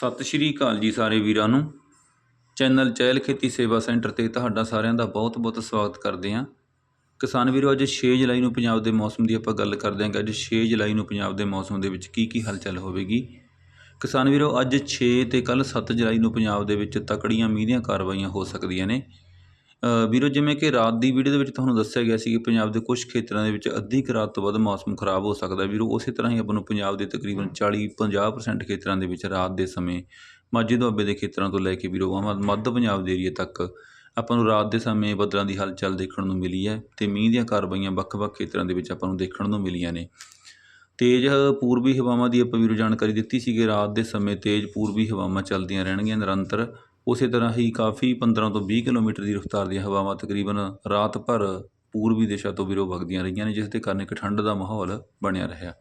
ਸਤਿ ਸ਼੍ਰੀ ਅਕਾਲ ਜੀ ਸਾਰੇ ਵੀਰਾਂ ਨੂੰ। ਚੈਨਲ ਚਹਿਲ ਖੇਤੀ ਸੇਵਾ ਸੈਂਟਰ ਤੇ ਤੁਹਾਡਾ ਸਾਰਿਆਂ ਦਾ ਬਹੁਤ-ਬਹੁਤ ਸਵਾਗਤ ਕਰਦੇ ਹਾਂ। ਕਿਸਾਨ ਵੀਰੋ, ਅੱਜ 6 ਜੁਲਾਈ ਨੂੰ ਪੰਜਾਬ ਦੇ ਮੌਸਮ ਦੀ ਆਪਾਂ ਗੱਲ ਕਰਦੇ ਹਾਂ ਕਿ ਅੱਜ 6 ਜੁਲਾਈ ਨੂੰ ਪੰਜਾਬ ਦੇ ਮੌਸਮ ਦੇ ਵਿੱਚ ਕੀ ਕੀ ਹਲਚਲ ਹੋਵੇਗੀ। ਕਿਸਾਨ ਵੀਰੋ, ਅੱਜ 6 ਤੇ ਕੱਲ 7 ਜੁਲਾਈ ਨੂੰ ਪੰਜਾਬ ਦੇ ਵਿੱਚ ਤਕੜੀਆਂ ਮੀਂਹ ਦੀਆਂ ਕਾਰਵਾਈਆਂ ਹੋ ਸਕਦੀਆਂ ਨੇ। ਵੀਰੋ ਜਿਵੇਂ ਕਿ ਰਾਤ ਦੀ ਵੀਡੀਓ ਦੇ ਵਿੱਚ ਤੁਹਾਨੂੰ ਦੱਸਿਆ ਗਿਆ ਸੀ ਕਿ ਪੰਜਾਬ ਦੇ ਕੁਝ ਖੇਤਰਾਂ ਦੇ ਵਿੱਚ ਅੱਧੀ ਕੁ ਰਾਤ ਤੋਂ ਵੱਧ ਮੌਸਮ ਖਰਾਬ ਹੋ ਸਕਦਾ ਹੈ। ਵੀਰੋ ਉਸੇ ਤਰ੍ਹਾਂ ਹੀ ਆਪਾਂ ਨੂੰ ਪੰਜਾਬ ਦੇ ਤਕਰੀਬਨ 40-50% ਖੇਤਰਾਂ ਦੇ ਵਿੱਚ ਰਾਤ ਦੇ ਸਮੇਂ ਮਾਝੇ ਦੁਆਬੇ ਦੇ ਖੇਤਰਾਂ ਤੋਂ ਲੈ ਕੇ ਵੀਰੋ ਮੱਧ ਪੰਜਾਬ ਦੇ ਏਰੀਏ ਤੱਕ ਆਪਾਂ ਨੂੰ ਰਾਤ ਦੇ ਸਮੇਂ ਬੱਦਲਾਂ ਦੀ ਹਲਚਲ ਦੇਖਣ ਨੂੰ ਮਿਲੀ ਹੈ ਤੇ ਮੀਂਹ ਦੀਆਂ ਕਾਰਵਾਈਆਂ ਵੱਖ-ਵੱਖ ਖੇਤਰਾਂ ਦੇ ਵਿੱਚ ਆਪਾਂ ਨੂੰ ਦੇਖਣ ਨੂੰ ਮਿਲੀਆਂ ਨੇ। ਤੇਜ਼ ਪੂਰਬੀ ਹਵਾਵਾਂ ਦੀ ਆਪਾਂ ਵੀਰੋ ਜਾਣਕਾਰੀ ਦਿੱਤੀ ਸੀ ਕਿ ਰਾਤ ਦੇ ਸਮੇਂ ਤੇਜ਼ ਪੂਰਬੀ ਹਵਾਵਾਂ ਚੱਲਦੀਆਂ ਰਹਿਣਗੀਆਂ ਨਿਰੰਤਰ ਉਸੇ ਤਰ੍ਹਾਂ ਹੀ ਕਾਫੀ 15 ਤੋਂ 20 ਕਿਲੋਮੀਟਰ ਦੀ ਰਫ਼ਤਾਰ ਦੀਆਂ ਹਵਾਵਾਂ ਤਕਰੀਬਨ ਰਾਤ ਭਰ ਪੂਰਬੀ ਦਿਸ਼ਾ ਤੋਂ ਵੀਰੋ ਵਗਦੀਆਂ ਰਹੀਆਂ ਨੇ, ਜਿਸ ਦੇ ਕਾਰਨ ਇੱਕ ਠੰਡ ਦਾ ਮਾਹੌਲ ਬਣਿਆ ਰਿਹਾ।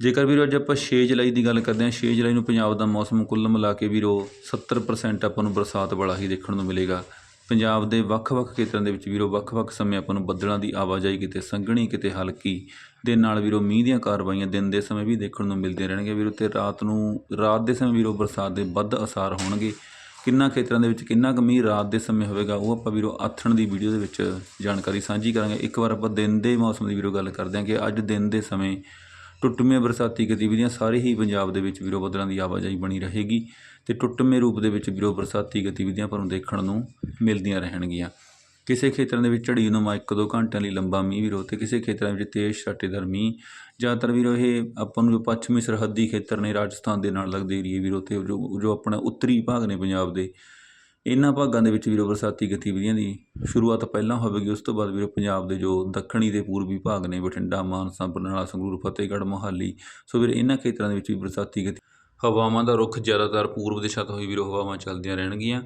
ਜੇਕਰ ਵੀਰੋ ਅੱਜ ਆਪਾਂ 6 ਜੁਲਾਈ ਦੀ ਗੱਲ ਕਰਦੇ ਹਾਂ 6 ਜੁਲਾਈ ਨੂੰ ਪੰਜਾਬ ਦਾ ਮੌਸਮ ਕੁੱਲ ਮਿਲਾ ਕੇ ਵੀਰੋ 70% ਆਪਾਂ ਨੂੰ ਬਰਸਾਤ ਵਾਲਾ ਹੀ ਦੇਖਣ ਨੂੰ ਮਿਲੇਗਾ। ਪੰਜਾਬ ਦੇ ਵੱਖ-ਵੱਖ ਖੇਤਰਾਂ ਦੇ ਵਿੱਚ ਵੀਰੋ, ਵੱਖ-ਵੱਖ ਸਮੇਂ ਆਪਾਂ ਨੂੰ ਬੱਦਲਾਂ ਦੀ ਆਵਾਜਾਈ ਕਿਤੇ ਸੰਘਣੀ, ਕਿਤੇ ਹਲਕੀ ਦੇ ਨਾਲ ਵੀਰੋ ਮੀਂਹ ਦੀਆਂ ਕਾਰਵਾਈਆਂ ਦਿਨ ਦੇ ਸਮੇਂ ਵੀ ਦੇਖਣ ਨੂੰ ਮਿਲਦੀਆਂ ਰਹਿਣਗੀਆਂ ਵੀਰੋ ਤੇ ਰਾਤ ਨੂੰ, ਰਾਤ ਦੇ ਸਮੇਂ ਵੀਰੋ ਬਰਸਾਤ ਦੇ ਵੱਧ ਅਸਾਰ ਹੋਣਗੇ। ਕਿੰਨਾ ਖੇਤਰਾਂ ਦੇ ਵਿੱਚ ਕਿੰਨਾ ਕੁ ਮੀਂਹ ਰਾਤ ਦੇ ਸਮੇਂ ਹੋਵੇਗਾ ਉਹ ਆਪਾਂ ਵੀਰੋ ਆਥਣ ਦੀ ਵੀਡੀਓ ਦੇ ਵਿੱਚ ਜਾਣਕਾਰੀ ਸਾਂਝੀ ਕਰਾਂਗੇ। ਇੱਕ ਵਾਰ ਆਪਾਂ ਦਿਨ ਦੇ ਮੌਸਮ ਦੀ ਵੀਰੋ ਗੱਲ ਕਰਦੇ ਹਾਂ ਕਿ ਅੱਜ ਦਿਨ ਦੇ ਸਮੇਂ ਟੁੱਟਵੀਆਂ ਬਰਸਾਤੀ ਗਤੀਵਿਧੀਆਂ ਸਾਰੇ ਹੀ ਪੰਜਾਬ ਦੇ ਵਿੱਚ ਵੀਰੋ ਬੱਦਲਾਂ ਦੀ ਆਵਾਜਾਈ ਬਣੀ ਰਹੇਗੀ ਤੇ ਟੁੱਟਵੇਂ ਰੂਪ ਦੇ ਵਿੱਚ ਵੀਰੋ ਬਰਸਾਤੀ ਗਤੀਵਿਧੀਆਂ ਪਰ ਨੂੰ ਦੇਖਣ ਨੂੰ ਮਿਲਦੀਆਂ ਰਹਿਣਗੀਆਂ। ਕਿਸੇ ਖੇਤਰਾਂ ਦੇ ਵਿੱਚ ਝੜੀ ਨੂੰ ਇੱਕ ਦੋ ਘੰਟਿਆਂ ਲਈ ਲੰਬਾ ਮੀਂਹ ਵੀਰੋ ਤੇ ਕਿਸੇ ਖੇਤਰਾਂ ਵਿੱਚ ਤੇਜ਼ ਛਾਟੇਦਾਰ ਮੀਂਹ। ਜ਼ਿਆਦਾਤਰ ਵੀਰੋ ਇਹ ਆਪਾਂ ਨੂੰ ਜੋ ਪੱਛਮੀ ਸਰਹੱਦੀ ਖੇਤਰ ਨੇ ਰਾਜਸਥਾਨ ਦੇ ਨਾਲ ਲੱਗਦੇ ਏਰੀਏ ਵੀਰੋ ਤੇ, ਜੋ ਜੋ ਆਪਣਾ ਉੱਤਰੀ ਭਾਗ ਨੇ ਪੰਜਾਬ ਦੇ। ਇਹਨਾਂ ਭਾਗਾਂ ਦੇ ਵਿੱਚ ਵੀਰੋ ਬਰਸਾਤੀ ਗਤੀਵਿਧੀਆਂ ਦੀ ਸ਼ੁਰੂਆਤ ਪਹਿਲਾਂ ਹੋਵੇਗੀ, ਉਸ ਤੋਂ ਬਾਅਦ ਵੀਰੋ ਪੰਜਾਬ ਦੇ ਜੋ ਦੱਖਣੀ ਤੇ ਪੂਰਬੀ ਭਾਗ ਨੇ, ਬਠਿੰਡਾ, ਮਾਨਸਾ, ਬਰਨਾਲਾ, ਸੰਗਰੂਰ, ਫਤਿਹਗੜ੍ਹ, ਮੋਹਾਲੀ, ਸੋ ਵੀਰ ਇਹਨਾਂ ਖੇਤਰਾਂ ਦੇ ਵਿੱਚ ਵੀ ਬਰਸਾਤੀ ਗਤੀ ਹਵਾਵਾਂ ਦਾ ਰੁਖ ਜ਼ਿਆਦਾਤਰ ਪੂਰਬ ਦਿਸ਼ਾ ਤੋਂ ਹੀ ਵੀਰੋ ਹਵਾਵਾਂ ਚੱਲਦੀਆਂ ਰਹਿਣਗੀਆਂ।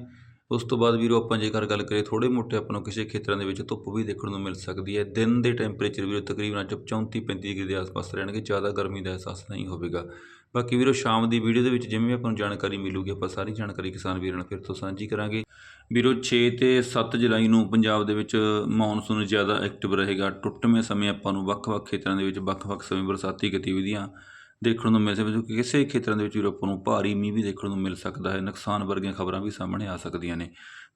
ਉਸ ਤੋਂ ਬਾਅਦ ਵੀਰੋ ਆਪਾਂ ਜੇਕਰ ਗੱਲ ਕਰੀਏ ਥੋੜੇ ਮੋਟੇ ਆਪਾਂ ਨੂੰ ਕਿਸੇ ਖੇਤਰਾਂ ਦੇ ਵਿੱਚ ਧੁੱਪ ਵੀ ਦੇਖਣ ਨੂੰ ਮਿਲ ਸਕਦੀ ਹੈ। ਦਿਨ ਦੇ ਟੈਂਪਰੇਚਰ ਵੀਰੋ ਤਕਰੀਬਨ ਅੱਜ 34 35 ਡਿਗਰੀ ਦੇ ਆਸ-ਪਾਸ ਰਹਿਣਗੇ, ਜ਼ਿਆਦਾ ਗਰਮੀ ਦਾ ਅਹਿਸਾਸ ਨਹੀਂ ਹੋਵੇਗਾ। ਬਾਕੀ ਵੀਰੋ ਸ਼ਾਮ ਦੀ ਵੀਡੀਓ ਦੇ ਵਿੱਚ ਜਿਵੇਂ ਆਪਾਂ ਨੂੰ ਜਾਣਕਾਰੀ ਮਿਲੂਗੀ, ਆਪਾਂ ਸਾਰੀ ਜਾਣਕਾਰੀ ਕਿਸਾਨ ਵੀਰਾਂ ਨਾਲ ਫਿਰ ਤੋਂ ਸਾਂਝੀ ਕਰਾਂਗੇ। ਵੀਰੋ 6 ਤੇ 7 ਜੁਲਾਈ ਨੂੰ ਪੰਜਾਬ ਦੇ ਵਿੱਚ ਮੌਨਸੂਨ ਜ਼ਿਆਦਾ ਐਕਟਿਵ ਰਹੇਗਾ। ਟੁੱਟਵੇਂ ਸਮੇਂ ਆਪਾਂ ਨੂੰ ਵੱਖ-ਵੱਖ ਖੇਤਰਾਂ ਦੇ ਵਿੱਚ ਵੱਖ-ਵੱਖ ਸਮੇਂ ਬਰਸਾਤੀ ਗਤੀਵਿਧੀਆਂ ਦੇਖਣ ਨੂੰ ਮਿਲ ਸਕਦੀਆਂ ਕਿਉਂਕਿ ਕਿਸੇ ਖੇਤਰਾਂ ਦੇ ਵਿੱਚ ਵੀਰੋ ਆਪਾਂ ਨੂੰ ਭਾਰੀ ਮੀਂਹ ਵੀ ਦੇਖਣ ਨੂੰ ਮਿਲ ਸਕਦਾ ਹੈ, ਨੁਕਸਾਨ ਵਰਗੀਆਂ ਖਬਰਾਂ ਵੀ ਸਾਹਮਣੇ ਆ ਸਕਦੀਆਂ ਨੇ।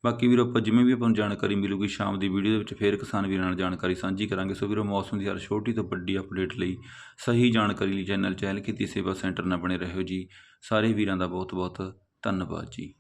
ਬਾਕੀ ਵੀਰੋ, ਆਪਾਂ ਜਿਵੇਂ ਵੀ ਆਪਾਂ ਨੂੰ ਜਾਣਕਾਰੀ ਮਿਲੂਗੀ ਸ਼ਾਮ ਦੀ ਵੀਡੀਓ ਦੇ ਵਿੱਚ, ਫੇਰ ਕਿਸਾਨ ਵੀਰਾਂ ਨਾਲ ਜਾਣਕਾਰੀ ਸਾਂਝੀ ਕਰਾਂਗੇ। ਸੋ ਵੀਰੋ, ਮੌਸਮ ਦੀ ਹਰ ਛੋਟੀ ਤੋਂ ਵੱਡੀ ਅਪਡੇਟ ਲਈ ਸਹੀ ਜਾਣਕਾਰੀ ਲਈ ਚੈਨਲ ਚਹਿਲ ਕੀਤੀ ਸੇਵਾ ਸੈਂਟਰ ਨਾਲ ਬਣੇ ਰਹੋ ਜੀ। ਸਾਰੇ ਵੀਰਾਂ ਦਾ ਬਹੁਤ ਬਹੁਤ ਧੰਨਵਾਦ ਜੀ।